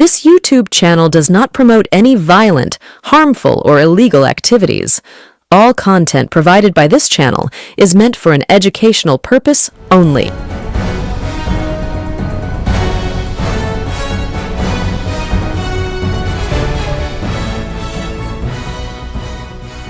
This YouTube channel does not promote any violent, harmful, or illegal activities. All content provided by this channel is meant for an educational purpose only.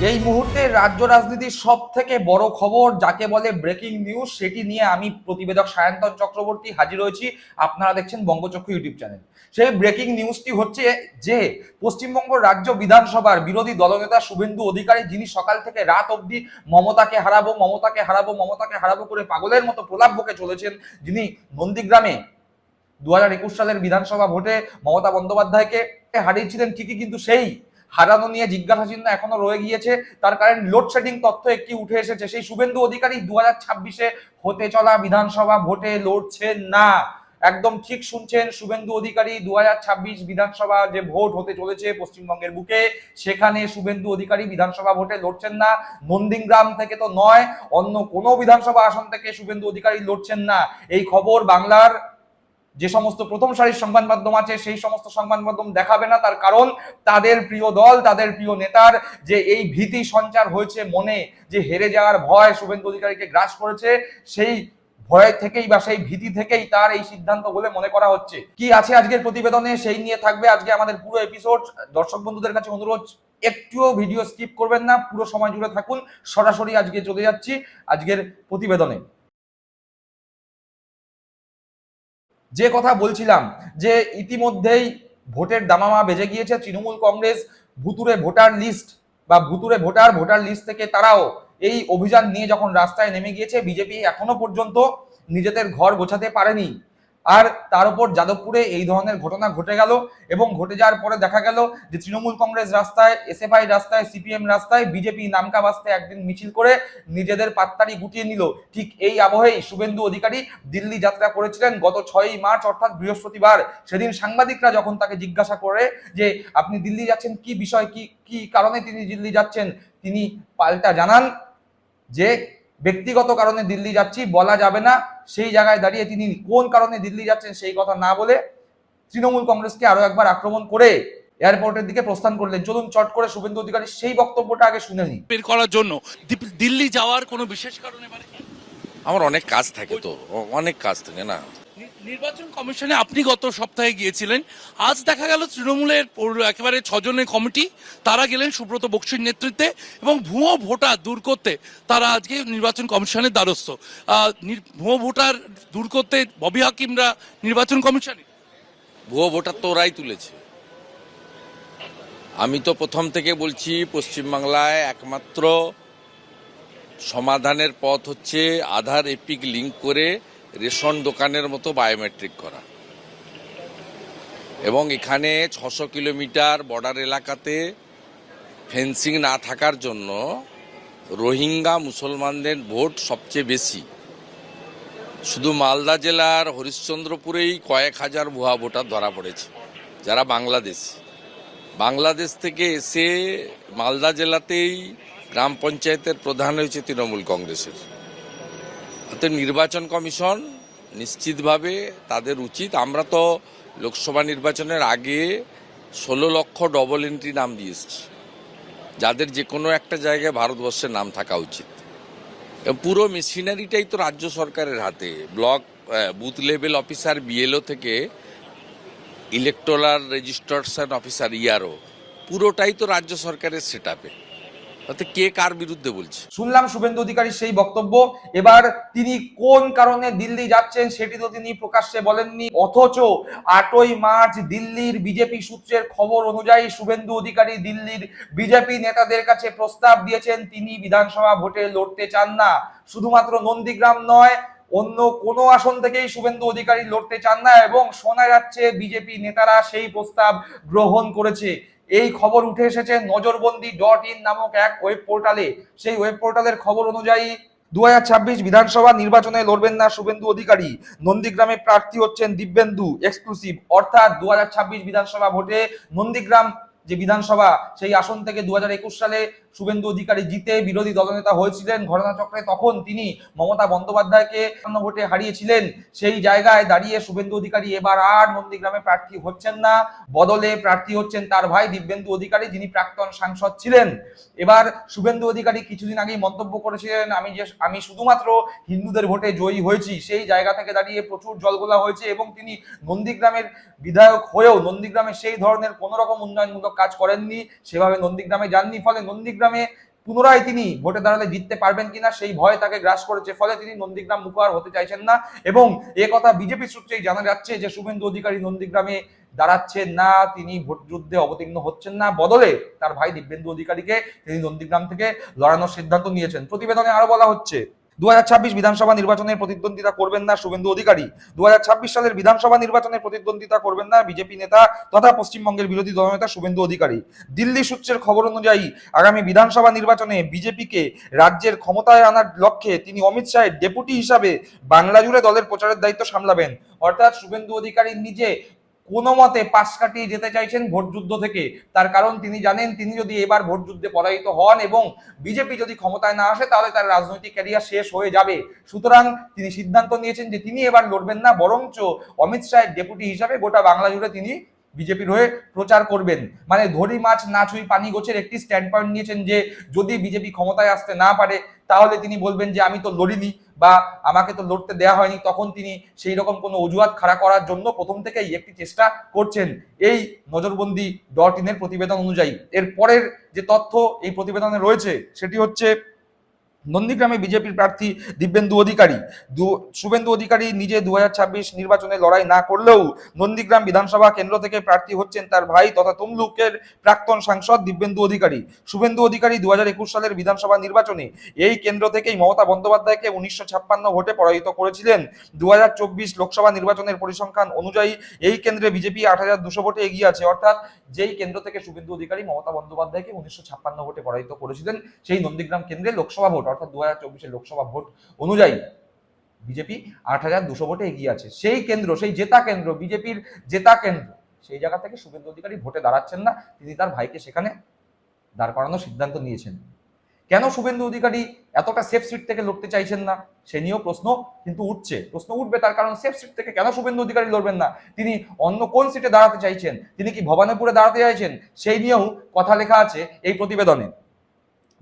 এই মুহূর্তে রাজ্য রাজনীতির সব থেকে বড় খবর যাকে বলে ব্রেকিং নিউজ সেটি নিয়ে আমি প্রতিবেদক সায়ন্তন চক্রবর্তী হাজির হয়েছি আপনারা দেখছেন বঙ্গচক্ষু ইউটিউব চ্যানেল সেই ব্রেকিং নিউজটি হচ্ছে যে পশ্চিমবঙ্গ রাজ্য বিধানসভার বিরোধী দলনেতা শুভেন্দু অধিকারী, যিনি সকাল থেকে রাত অবধি মমতাকে হারাবো মমতাকে হারাবো মমতাকে হারাবো করে পাগলের মতো প্রলাপ বকে চলেছেন, যিনি নন্দীগ্রামে দু হাজার একুশ সালের বিধানসভা ভোটে মমতা বন্দ্যোপাধ্যায়কে হারিয়েছিলেন ঠিকই, কিন্তু সেই হারানো নিয়ে জিজ্ঞাসা চিহ্ন এখনও রয়ে গিয়েছে। তার কারণ লোডশেডিং তথ্য একটি উঠে এসেছে। সেই শুভেন্দু অধিকারী দু হাজার ছাব্বিশে হতে চলা বিধানসভা ভোটে লড়ছেন না। একদম ঠিক শুনছেন শুভেন্দু অধিকারী দু হাজার ছাব্বিশ বিধানসভা যে ভোট হতে চলেছে পশ্চিমবঙ্গের বুকে, সেখানে শুভেন্দু অধিকারী বিধানসভা ভোটে লড়ছেন না। নন্দীগ্রাম থেকে তো নয়, অন্য কোনো বিধানসভা আসন থেকে শুভেন্দু অধিকারী লড়ছেন না। এই খবর বাংলার যে সমস্ত প্রথম সারির সংবাদ মাধ্যম আছে, সেই সমস্ত সংবাদ মাধ্যম দেখাবে না তার কারণ তাদের প্রিয় দল, তাদের প্রিয় নেতার যে এই ভীতি সঞ্চার হয়েছে মনে, যে হেরে যাওয়ার ভয় শুভেন্দু অধিকারীকে গ্রাস করেছে, সেই ভয় থেকেই বা সেই ভীতি থেকেই তার এই সিদ্ধান্ত বলে মনে করা হচ্ছে। কি আছে আজকের প্রতিবেদনে? সেই নিয়ে থাকবে আজকে আমাদের পুরো এপিসোড দর্শক বন্ধুদের কাছে অনুরোধ, একটুও ভিডিও স্কিপ করবেন না। পুরো সময় জুড়ে থাকুন। সরাসরি আজকে চলে যাচ্ছি আজকের প্রতিবেদনে। যে কথা বলছিলাম যে ইতিমধ্যেই ভোটের দামামা বেজে গিয়েছে তৃণমূল কংগ্রেস ভুতুরে ভোটার লিস্ট বা ভুতুরে ভোটার ভোটার লিস্ট থেকে তারাও এই অভিযান নিয়ে যখন রাস্তায় নেমে গিয়েছে, বিজেপি এখনও পর্যন্ত নিজেদের ঘর গোছাতে পারেনি। আর তার উপর যাদবপুরে এই ধরনের ঘটনা ঘটে গেল এবং ঘটে যাওয়ার পরে দেখা গেল যে তৃণমূল কংগ্রেস রাস্তায়, এসএফআই রাস্তায়, সিপিএম রাস্তায় বিজেপি নামকা বাস্তে একদিন মিছিল করে নিজেদের পাত্তারি গুটিয়ে নিল। ঠিক এই আবহেই শুভেন্দু অধিকারী দিল্লি যাত্রা করেছিলেন গত ছয়ই মার্চ, অর্থাৎ বৃহস্পতিবার। সেদিন সাংবাদিকরা যখন তাকে জিজ্ঞাসা করে যে, আপনি দিল্লি যাচ্ছেন? কি বিষয়? কি কি কারণে তিনি দিল্লি যাচ্ছেন? তিনি পাল্টা জানান যে ব্যক্তিগত কারণে দিল্লি যাচ্ছি বলা যাবে না সেই জায়গায় দাঁড়িয়ে তিনি কোন কারণে দিল্লি যাচ্ছেন সেই কথা না বলে তৃণমূল কংগ্রেসকে আরও একবার আক্রমণ করে এয়ারপোর্টের দিকে প্রস্থান করলেন। চলুন চট করে শুভেন্দু অধিকারী সেই বক্তব্যটা আগে শুনে নিই। বের করার জন্য দিল্লি যাওয়ার কোনো বিশেষ কারণে আমার অনেক কাজ থাকে তো অনেক কাজ থাকে নি- নির্বাচন কমিশনে আপনি গত সপ্তাহে গিয়েছিলেন। আজ দেখা গেল তৃণমূলের একেবারে ছজনের কমিটি। তারা গেলেন সুব্রত বক্সির নেতৃত্বে এবং ভুয়ো ভোটার দূর করতে তারা আজকে নির্বাচন কমিশনের দ্বারস্থ। ভুয়ো ভোটার দূর করতে ববি হাকিমরা নির্বাচন কমিশনে? ভুয়ো ভোটার তো ওরাই তুলেছে। আমি তো প্রথম থেকে বলছি, পশ্চিমবাংলায় একমাত্র সমাধানের পথ হচ্ছে আধার এপিক লিঙ্ক করে রেশন দোকানের মতো বায়োমেট্রিক করা। এবং এখানে ছশো কিলোমিটার বর্ডার এলাকাতে ফেন্সিং না থাকার জন্য রোহিঙ্গা মুসলমানদের ভোট সবচেয়ে বেশি। শুধু মালদা জেলার হরিশ্চন্দ্রপুরেই কয়েক হাজার ভুয়া ভোটার ধরা পড়েছে, যারা বাংলাদেশ। বাংলাদেশ থেকে এসে মালদা জেলাতেই গ্রাম পঞ্চায়েতের প্রধান হয়েছে তৃণমূল কংগ্রেসের। অতএব নির্বাচন কমিশন নিশ্চিতভাবে তাদের উচিত। আমরা তো লোকসভা নির্বাচনের আগে ষোলো লক্ষ ডবল এন্ট্রি নাম দিয়ে যাদের যে কোনো একটা জায়গায় ভারতবর্ষের নাম থাকা উচিত। পুরো মেশিনারিটাই তো রাজ্য সরকারের হাতে। Block booth level officer BLO থেকে ইলেকটোরাল রেজিস্ট্রেশন অফিসার ইয়ারও পুরোটাই তো রাজ্য সরকারের সেট কে কার বিরুদ্ধে বলছে? শুনলাম শুভেন্দু অধিকারীর সেই বক্তব্য। এবার তিনি কোন কারণে দিল্লি যাচ্ছেন সেটি তো তিনি প্রকাশ্যে বলেননি। অথচ আটই মার্চ দিল্লির বিজেপি সূত্রের খবর অনুযায়ী শুভেন্দু অধিকারী দিল্লির বিজেপি নেতাদের কাছে প্রস্তাব দিয়েছেন, তিনি বিধানসভা ভোটে লড়তে চান না। শুধুমাত্র নন্দীগ্রাম নয়, অন্য কোনো আসন থেকেই শুভেন্দু অধিকারী লড়তে চান না এবং শোনা যাচ্ছে বিজেপি নেতারা সেই প্রস্তাব গ্রহণ করেছে। এই খবর উঠে এসেছে নজরবন্দি ডট ইন নামক এক ওয়েব পোর্টালে সেই ওয়েব পোর্টালের খবর অনুযায়ী দু হাজার ছাব্বিশ বিধানসভা নির্বাচনে লড়বেন না শুভেন্দু অধিকারী। নন্দীগ্রামে প্রার্থী হচ্ছেন দিব্যেন্দু এক্সক্লুসিভ অর্থাৎ দু হাজার ছাব্বিশ বিধানসভা ভোটে নন্দীগ্রাম যে বিধানসভা, সেই আসন থেকে দু হাজার একুশ সালে শুভেন্দু অধিকারী জিতে বিরোধী দলনেতা হয়েছিলেন ঘটনাচক্রে তখন তিনি মমতা বন্দ্যোপাধ্যায়কে ভোটে হারিয়েছিলেন। সেই জায়গায় দাঁড়িয়ে শুভেন্দু অধিকারী এবার আর নন্দীগ্রামে প্রার্থী হচ্ছেন না। বদলে প্রার্থী হচ্ছেন তার ভাই দিব্যেন্দু অধিকারী যিনি প্রাক্তন সাংসদ ছিলেন। এবার শুভেন্দু অধিকারী কিছুদিন আগেই মন্তব্য করেছিলেন, আমি যে, আমি শুধুমাত্র হিন্দুদের ভোটে জয়ী হয়েছি। সেই জায়গা থেকে দাঁড়িয়ে প্রচুর জলগোলা হয়েছে এবং তিনি নন্দীগ্রামের বিধায়ক হয়েও নন্দীগ্রামে সেই ধরনের কোনো রকম উন্নয়নমূলক কাজ করেননি। সেভাবে নন্দীগ্রামে যাননি। ফলে নন্দীগ্রামে পুনরায় তিনি ভোটে দাঁড়ালে জিততে পারবেন কিনা সেই ভয় তাকে গ্রাস করেছে, ফলে তিনি নন্দীগ্রাম মুখোয়ার হতে চাইছেন না। এবং এ কথা বিজেপি সূত্রেই জানা যাচ্ছে যে শুভেন্দু অধিকারী নন্দীগ্রামে দাঁড়াচ্ছেন না, তিনি ভোট যুদ্ধে অবতীর্ণ হচ্ছেন না। বদলে তার ভাই দিব্যেন্দু অধিকারীকে তিনি নন্দীগ্রাম থেকে লড়ানোর সিদ্ধান্ত নিয়েছেন। প্রতিবেদনে আরও বলা হচ্ছে দুহাজার ছাব্বিশ বিধানসভা নির্বাচনের প্রতিদ্বন্দ্বিতা করবেন না শুভেন্দু অধিকারী। দুহাজার ছাব্বিশ সালের বিধানসভা নির্বাচনের প্রতিদ্বন্দ্বিতা করবেন না বিজেপি নেতা তথা পশ্চিমবঙ্গের বিরোধী দলনেতা শুভেন্দু অধিকারী। দিল্লি সূত্রের খবর অনুযায়ী আগামী বিধানসভা নির্বাচনে বিজেপিকে রাজ্যের ক্ষমতায় আনার লক্ষ্যে তিনি অমিত শাহের ডেপুটি হিসাবে বাংলা জুড়ে দলের প্রচারের দায়িত্ব সামলাবেন। অর্থাৎ শুভেন্দু অধিকারী নিজে কোনো মতে পাশ কাটিয়ে যেতে চাইছেন ভোটযুদ্ধ থেকে। তার কারণ তিনি জানেন, তিনি যদি এবার ভোটযুদ্ধে পরাজিত হন এবং বিজেপি যদি ক্ষমতায় না আসে, তাহলে তার রাজনৈতিক ক্যারিয়ার শেষ হয়ে যাবে। সুতরাং তিনি সিদ্ধান্ত নিয়েছেন যে তিনি এবার লড়বেন না, বরঞ্চ অমিত শাহের ডেপুটি হিসাবে গোটা বাংলা জুড়ে তিনি বিজেপির হয়ে প্রচার করবেন। মানে ধরি মাছ না ছুঁই পানি গোছের একটি স্ট্যান্ড পয়েন্ট নিয়েছেন যে, যদি বিজেপি ক্ষমতায় আসতে না পারে, তাহলে তিনি বলবেন যে, আমি তো লড়িনি বা আমাকে তো লড়তে দেয়া হয়নি। তখন তিনি সেই রকম কোনো অজুহাত খাড়া করার জন্য প্রথম থেকেই একটি চেষ্টা করছেন এই নজরবন্দি ডট ইনের প্রতিবেদন অনুযায়ী। এর পরের যে তথ্য এই প্রতিবেদনে রয়েছে, সেটি হচ্ছে নন্দীগ্রামে বিজেপির প্রার্থী দিব্যেন্দু অধিকারী। শুভেন্দু অধিকারী নিজে দু হাজার ছাব্বিশ নির্বাচনে লড়াই না করলেও নন্দীগ্রাম বিধানসভা কেন্দ্র থেকে প্রার্থী হচ্ছেন তার ভাই তথা তমলুকের প্রাক্তন সাংসদ দিব্যেন্দু অধিকারী। শুভেন্দু অধিকারী দু হাজার একুশ সালের বিধানসভা নির্বাচনে এই কেন্দ্র থেকেই মমতা বন্দ্যোপাধ্যায়কে উনিশশো ছাপ্পান্ন ভোটে পরাজিত করেছিলেন। দু হাজার চব্বিশ লোকসভা নির্বাচনের পরিসংখ্যান অনুযায়ী এই কেন্দ্রে বিজেপি আট হাজার দুশো ভোটে এগিয়ে আছে। অর্থাৎ যেই কেন্দ্র থেকে শুভেন্দু অধিকারী মমতা বন্দ্যোপাধ্যায়কে উনিশশো ছাপ্পান্ন ভোটে পরাজিত করেছিলেন, সেই নন্দীগ্রাম কেন্দ্রে লোকসভা ভোট। অর্থাৎ দু হাজার লোকসভা ভোট অনুযায়ী বিজেপি আট হাজার দুশো ভোটে এগিয়ে আছে। সেই কেন্দ্র, সেই জেতা কেন্দ্র, বিজেপির জেতা কেন্দ্র, সেই জায়গা থেকে শুভেন্দু অধিকারী ভোটে দাঁড়াচ্ছেন না। তিনি তার ভাইকে সেখানে দাঁড় করানোর সিদ্ধান্ত নিয়েছেন। কেন শুভেন্দু অধিকারী এতটা সেফ সিট থেকে লড়তে চাইছেন না? সে নিয়েও প্রশ্ন কিন্তু উঠছে। প্রশ্ন উঠবে তার কারণ সেফ সিট থেকে কেন শুভেন্দু অধিকারী লড়বেন না? তিনি অন্য কোন সিটে দাঁড়াতে চাইছেন? তিনি কি ভবানীপুরে দাঁড়াতে চাইছেন? সেই নিয়েও কথা লেখা আছে এই প্রতিবেদনে।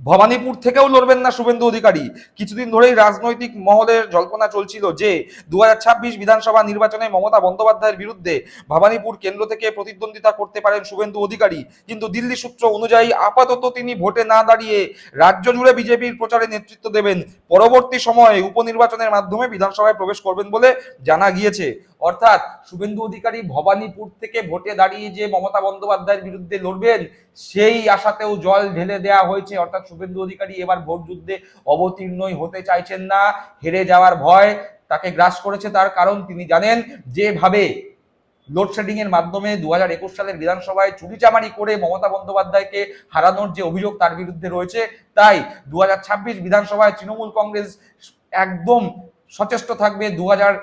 ভবানীপুর থেকেও লড়বেন না শুভেন্দু অধিকারী। কিছুদিন ধরেই রাজনৈতিক মহলের জল্পনা চলছিল যে, দুহাজার ছাব্বিশ বিধানসভা নির্বাচনে মমতা বন্দ্যোপাধ্যায়ের বিরুদ্ধে ভবানীপুর কেন্দ্র থেকে প্রতিদ্বন্দ্বিতা করতে পারেন শুভেন্দু অধিকারী। কিন্তু দিল্লি সূত্র অনুযায়ী আপাতত তিনি ভোটে না দাঁড়িয়ে রাজ্য জুড়ে বিজেপির প্রচারে নেতৃত্ব দেবেন। পরবর্তী সময়ে উপনির্বাচনের মাধ্যমে বিধানসভায় প্রবেশ করবেন বলে জানা গিয়েছে। অর্থাৎ শুভেন্দু অধিকারী ভবানীপুর থেকে ভোটে দাঁড়িয়ে যে মমতা বন্দ্যোপাধ্যায়ের বিরুদ্ধে লড়বেন, সেই আশাতেও জল ঢেলে দেওয়া হয়েছে। অর্থাৎ শুভেন্দু অধিকারী এবার ভোট যুদ্ধে অবতীর্ণই হতে চাইছেন না, হেরে যাওয়ার ভয় তাকে গ্রাস করেছে তার কারণ তিনি জানেন, যেভাবে লোডশেডিং এর মাধ্যমে দু হাজার একুশ সালের বিধানসভায় চুরিচামারি করে মমতা বন্দ্যোপাধ্যায়কে হারানোর যে অভিযোগ তার বিরুদ্ধে রয়েছে, তাই দু হাজার ছাব্বিশ বিধানসভায় তৃণমূল কংগ্রেস একদম সচেষ্ট থাকবে। দু হাজার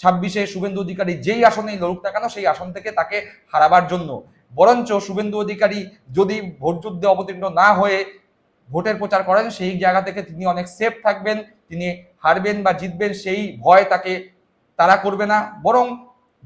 ছাব্বিশে শুভেন্দু অধিকারী যেই আসনেই লড়ুক না কেন, সেই আসন থেকে তাকে হারাবার জন্য। বরঞ্চ শুভেন্দু অধিকারী যদি ভোট যুদ্ধে অবতীর্ণ না হয়ে ভোটের প্রচার করেন, সেই জায়গা থেকে তিনি অনেক সেফ থাকবেন, তিনি হারবেন বা জিতবেন, সেই ভয় তাকে তারা করবে না। বরং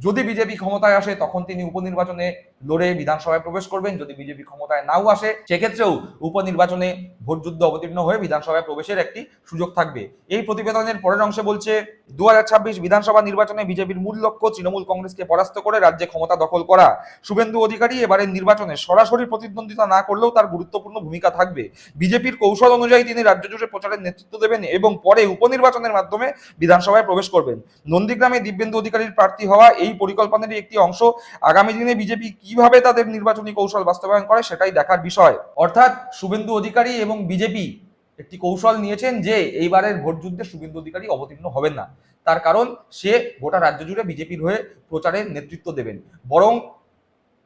যদি বিজেপি ক্ষমতায় আসে, তখন তিনি উপনির্বাচনে লড়ে বিধানসভায় প্রবেশ করবেন। যদি বিজেপি ক্ষমতায় নাও আসে, সেক্ষেত্রেও উপনির্বাচনে ভোট যুদ্ধ অবতীর্ণ হয়ে বিধানসভায় প্রবেশের একটি সুযোগ থাকবে। এই প্রতিবেদনের পরের অংশে বলছে দু হাজার ছাব্বিশ বিধানসভা নির্বাচনে বিজেপির মূল লক্ষ্য তৃণমূল কংগ্রেসকে পরাস্ত করে রাজ্যে ক্ষমতা দখল করা। শুভেন্দু অধিকারী এবারের নির্বাচনে সরাসরি প্রতিদ্বন্দ্বিতা না করলেও তার গুরুত্বপূর্ণ ভূমিকা থাকবে। বিজেপির কৌশল অনুযায়ী তিনি রাজ্য জুড়ে প্রচারের নেতৃত্ব দেবেন এবং পরে উপনির্বাচনের মাধ্যমে বিধানসভায় প্রবেশ করবেন। নন্দীগ্রামে দিব্যেন্দু অধিকারীর প্রার্থী হওয়া এই পরিকল্পনারই একটি অংশ। আগামী দিনে বিজেপি কীভাবে তাদের নির্বাচনী কৌশল বাস্তবায়ন করে সেটাই দেখার বিষয়। অর্থাৎ শুভেন্দু অধিকারী এবং বিজেপি একটি কৌশল নিয়েছেন যে এইবারের ভোট যুদ্ধে শুভেন্দু অধিকারী অবতীর্ণ হবেন না। তার কারণ সে গোটা রাজ্য জুড়ে বিজেপির হয়ে প্রচারের নেতৃত্ব দেবেন। বরং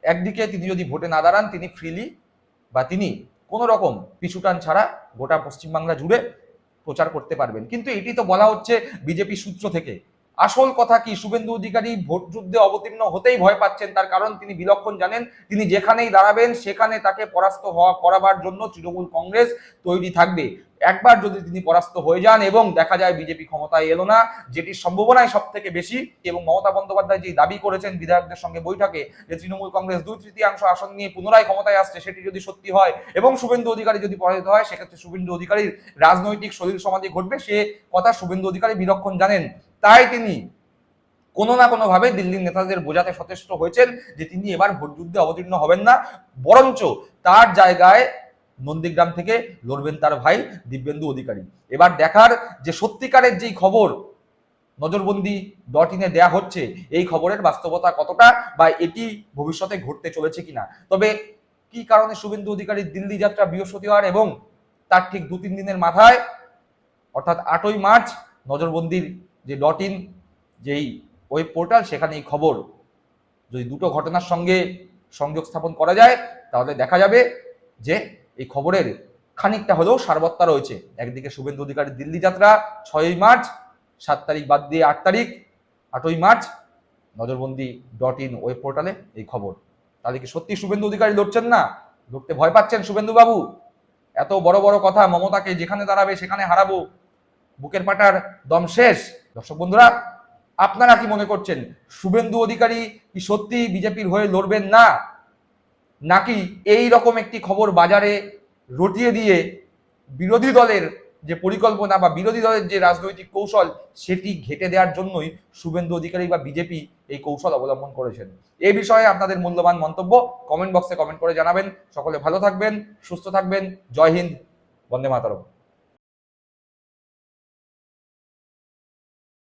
একদিকে তিনি যদি ভোটে না দাঁড়ান, তিনি ফ্রিলি বা তিনি কোনো রকম পিছুটান ছাড়া গোটা পশ্চিমবাংলা জুড়ে প্রচার করতে পারবেন। কিন্তু এটি তো বলা হচ্ছে বিজেপি সূত্র থেকে। আসল কথা কি? শুভেন্দু অধিকারী ভোট যুদ্ধে অবতীর্ণ হতেই ভয় পাচ্ছেন, তার কারণ তিনি বিলক্ষণ জানেন, তিনি যেখানেই দাঁড়াবেন, সেখানে তাকে পরাস্ত হওয়া, করাবার জন্য তৃণমূল কংগ্রেস তৈরি থাকবে। একবার যদি তিনি পরাস্ত হয়ে যান এবং দেখা যায় বিজেপি ক্ষমতায় এলো না যেটির সম্ভাবনাই সব থেকে বেশি, এবং মমতা বন্দ্যোপাধ্যায় যে দাবি করেছেন বিধায়কদের সঙ্গে বৈঠকে যে তৃণমূল কংগ্রেস দুই তৃতীয়াংশ আসন নিয়ে পুনরায় ক্ষমতায় আসছে, সেটি যদি সত্যি হয়, এবং শুভেন্দু অধিকারী যদি পরাজিত হয়, সেক্ষেত্রে শুভেন্দু অধিকারীর রাজনৈতিক শরীর সমাধি ঘটবে, সে কথা শুভেন্দু অধিকারী বিলক্ষণ জানেন। তাই তিনি কোনো না কোনোভাবে দিল্লির নেতাদের বোঝাতে সচেষ্ট হয়েছেন যে তিনি এবার ভোট যুদ্ধে অবতীর্ণ হবেন না, বরঞ্চ তার জায়গায় নন্দীগ্রাম থেকে লড়বেন তার ভাই দিব্যেন্দু অধিকারী। এবার দেখার যে সত্যিকারের যেই খবর নজরবন্দি ডট ইনে দেয়া হচ্ছে, এই খবরের বাস্তবতা কতটা বা এটি ভবিষ্যতে ঘটতে চলেছে কিনা? তবে কি কারণে শুভেন্দু অধিকারীর দিল্লি যাত্রা বৃহস্পতিবার এবং তার ঠিক দু তিন দিনের মাথায়, অর্থাৎ আটই মার্চ নজরবন্দির যে ডট ইন যেই ওয়েব পোর্টাল সেখানে এই খবর। যদি দুটো ঘটনার সঙ্গে সংযোগ স্থাপন করা যায়, তাহলে দেখা যাবে যে এই খবরের খানিকটা হলেও সারবত্তা রয়েছে। একদিকে শুভেন্দু অধিকারীর দিল্লি যাত্রা, ছয়ই মার্চ, সাত তারিখ বাদ দিয়ে আট তারিখ, আটই March, Nazarbandi dot in web পোর্টালে এই খবর। তাহলে কি সত্যি শুভেন্দু অধিকারী লড়ছেন না? লড়তে ভয় পাচ্ছেন শুভেন্দু বাবু এত বড় বড় কথা মমতাকে যেখানে দাঁড়াবে সেখানে হারাবো। বুকের পাটার দম শেষ। দর্শক বন্ধুরা, আপনারা কি মনে করছেন? শুভেন্দু অধিকারী কি সত্যি বিজেপির হয়ে লড়বেন না? নাকি এই রকম একটি খবর বাজারে রটিয়ে দিয়ে বিরোধী দলের যে পরিকল্পনা বা বিরোধী দলের যে রাজনৈতিক কৌশল, সেটি ঘেটে দেওয়ার জন্যই শুভেন্দু অধিকারী বা বিজেপি এই কৌশল অবলম্বন করেছেন। এ বিষয়ে আপনাদের মূল্যবান মন্তব্য কমেন্ট বক্সে কমেন্ট করে জানাবেন। সকলে ভালো থাকবেন, সুস্থ থাকবেন। জয় হিন্দ, বন্দে মাতারম।